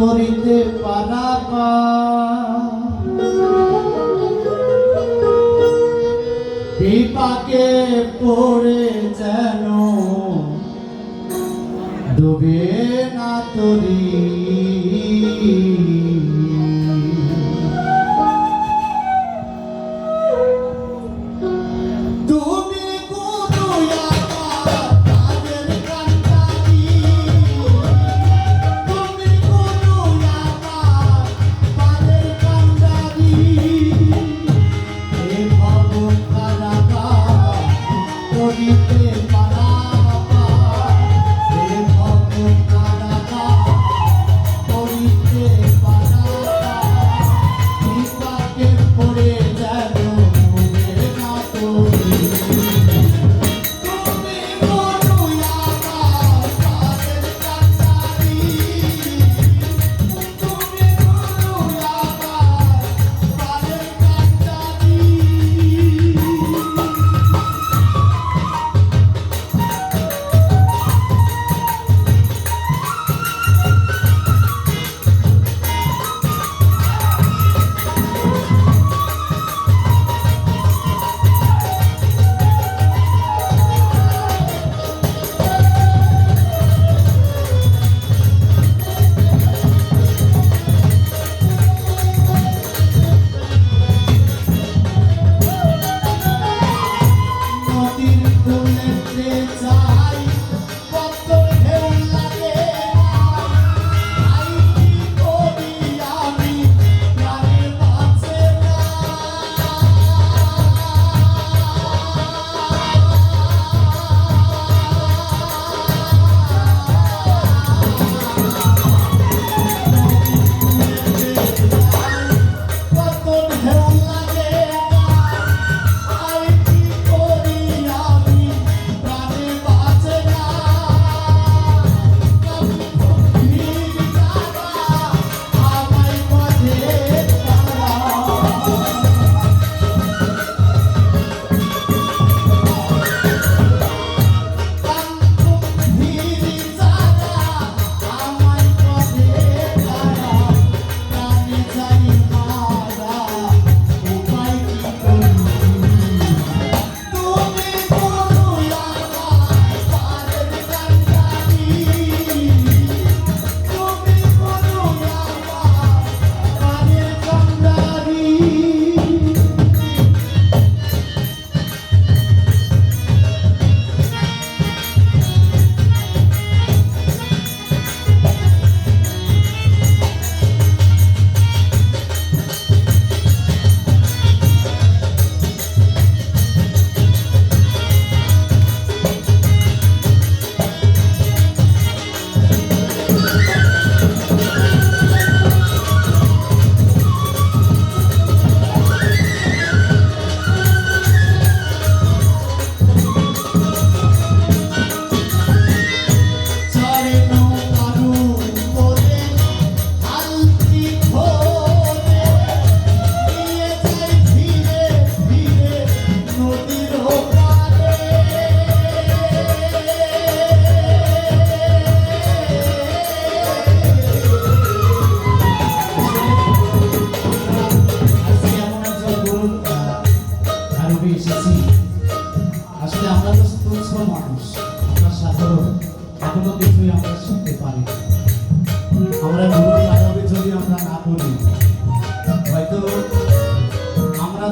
করিতে পারা বিপাকে পড়ে যেন ডুবে না তরি।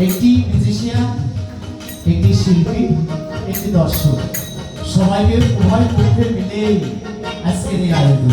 একটি মিউজিশিয়ান একটি শিল্পী একটি দর্শক। সবাইকে উভয় পক্ষের মিলেই আজকের এই আয়োজন।